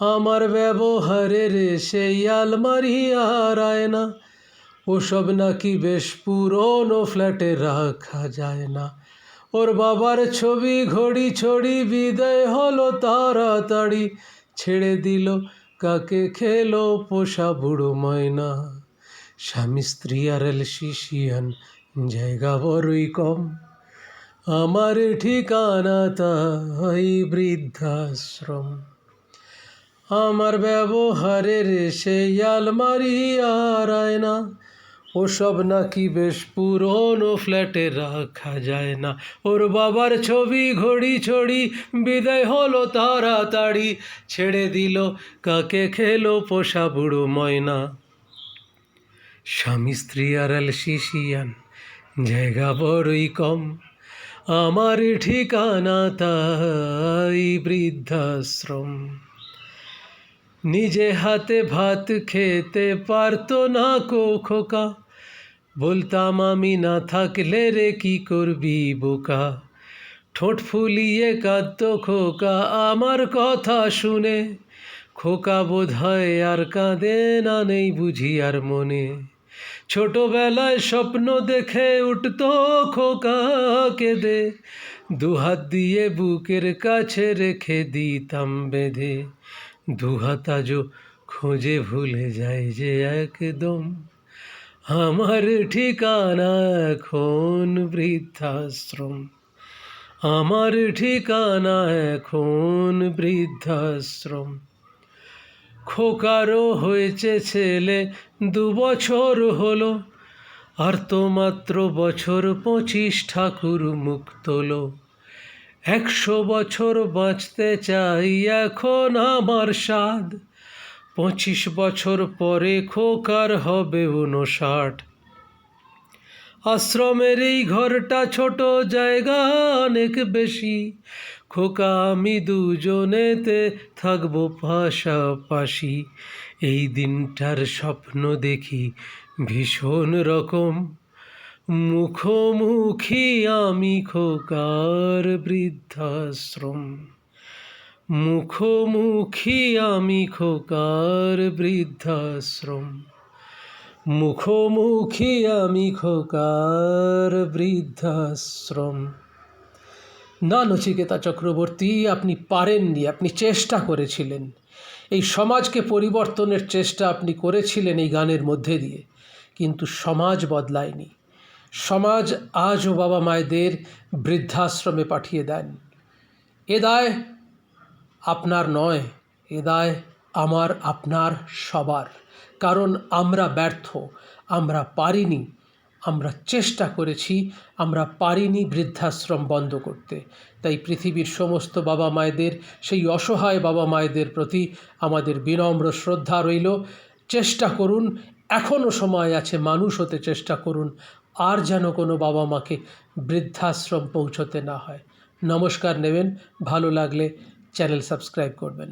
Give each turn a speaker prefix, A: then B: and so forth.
A: আমার ব্যবহারের সেই আলমারি আর আয়না, ওসব নাকি বেশ পুরনো ফ্ল্যাটে রাখা যায় না। ওর বাবার ছবি ঘড়ি ছড়ি, বিদায় হলো তাড়াতাড়ি, ছেড়ে দিল কাকে খেলো পোষা বুড়ো ময়না। স্বামী স্ত্রী আর এল শিশিয়ান জায়গা বড়ই কম। আমার ঠিকানা তাই বৃদ্ধাশ্রম। আমার ব্যবহারের সেই আলমারি আর আয়না। ওসব নাকি বেশ পুরনো, ফ্ল্যাটে রাখা যায় না। ওর বাবার ছবি ঘড়ি ছড়ি, বিদায় হলো তাড়াতাড়ি। ছেড়ে দিল, কাকে খেলো পোষা বুড়ো ময়না। স্বামী স্ত্রী আর এল শিশিয়ান জায়গা বড়ই কম। আমার ঠিকানা তাই বৃদ্ধাশ্রম। নিজে হাতে ভাত খেতে পারতো না কো খোকা। বলতাম, আমি না থাকলে রে কি করবি বোকা? ঠোঁট ফুলিয়ে কাঁদতো খোকা আমার কথা শুনে। খোকা বোধ হয় আর কাঁদে না নেই বুঝি আর মনে। ছোটবেলায় স্বপ্ন দেখে উঠতো খোকা কেঁদে দুহাত দিয়ে বুকের কাছে রেখে দিতাম বেঁধে। দুহাত আজও খোঁজে ভুলে যায় যে একদম আমার ঠিকানা এখন বৃদ্ধাশ্রম। আমার ঠিকানা এখন বৃদ্ধাশ্রম। খোকারও হয়েছে ছেলে, দু বছর হলো, আর তো মাত্র বছর পঁচিশ ঠাকুর মুখ তোলো একশো বছর বাঁচতে চাই এখন আমার স্বাদ। পঁচিশ বছর পরে খোকার হবে উনষাট আশ্রমের এই ঘরটা ছোট জায়গা অনেক বেশি। খোকা, আমি দুজনেতে থাকব পাশাপাশি। এই দিনটার স্বপ্ন দেখি ভীষণ রকম। মুখোমুখি আমি খোকার বৃদ্ধাশ্রম। মুখোমুখি আমি খোকার বৃদ্ধাশ্রম। মুখোমুখি আমি খোকার বৃদ্ধাশ্রম। না নচিকেতা চক্রবর্তী, আপনি পারেননি, আপনি চেষ্টা করেছিলেন। এই সমাজকে পরিবর্তনের চেষ্টা আপনি করেছিলেন এই গানের মধ্যে দিয়ে, কিন্তু সমাজ বদলায়নি। সমাজ আজও বাবা মায়েদের বৃদ্ধাশ্রমে পাঠিয়ে দেন। এ দায় আপনার নয়, এ দায় আমার, আপনার সবার। কারণ আমরা ব্যর্থ, আমরা পারিনি, আমরা চেষ্টা করেছি, আমরা পারিনি বৃদ্ধাশ্রম বন্ধ করতে। তাই পৃথিবীর সমস্ত বাবা মায়েদের, সেই অসহায় বাবা মায়েদের প্রতি আমাদের বিনম্র শ্রদ্ধা রইল। চেষ্টা করুন এখনও সময় আছে মানুষ হতে চেষ্টা করুন আর যেন কোনো বাবা মাকে বৃদ্ধাশ্রম পৌঁছতে না হয়। নমস্কার নেবেন, ভালো লাগলে চ্যানেল সাবস্ক্রাইব করবেন।